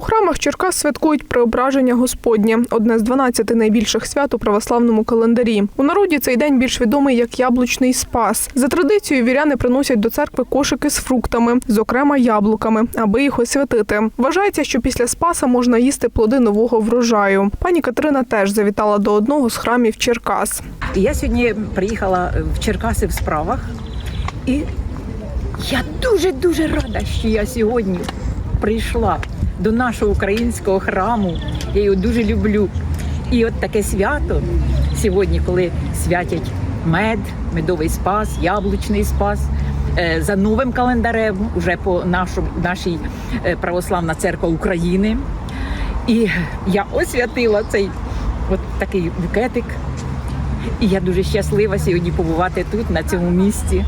храмах Черкас святкують преображення Господнє, одне з 12 найбільших свят у православному календарі. У народі цей день більш відомий як яблучний спас. За традицією віряни приносять до церкви кошики з фруктами, зокрема яблуками, аби їх освятити. Вважається, що після спаса можна їсти плоди нового врожаю. Пані Катерина теж завітала до одного з храмів Черкас. Я сьогодні приїхала в Черкаси в справах, і я дуже дуже рада, що я сьогодні прийшла до нашого українського храму. Я його дуже люблю. І от таке свято сьогодні, коли святять мед, медовий спас, яблучний спас. е, За новим календарем, уже по нашу, нашій е, православна церква України. І я освятила цей от такий букетик. І я дуже щаслива сьогодні побувати тут, на цьому місці.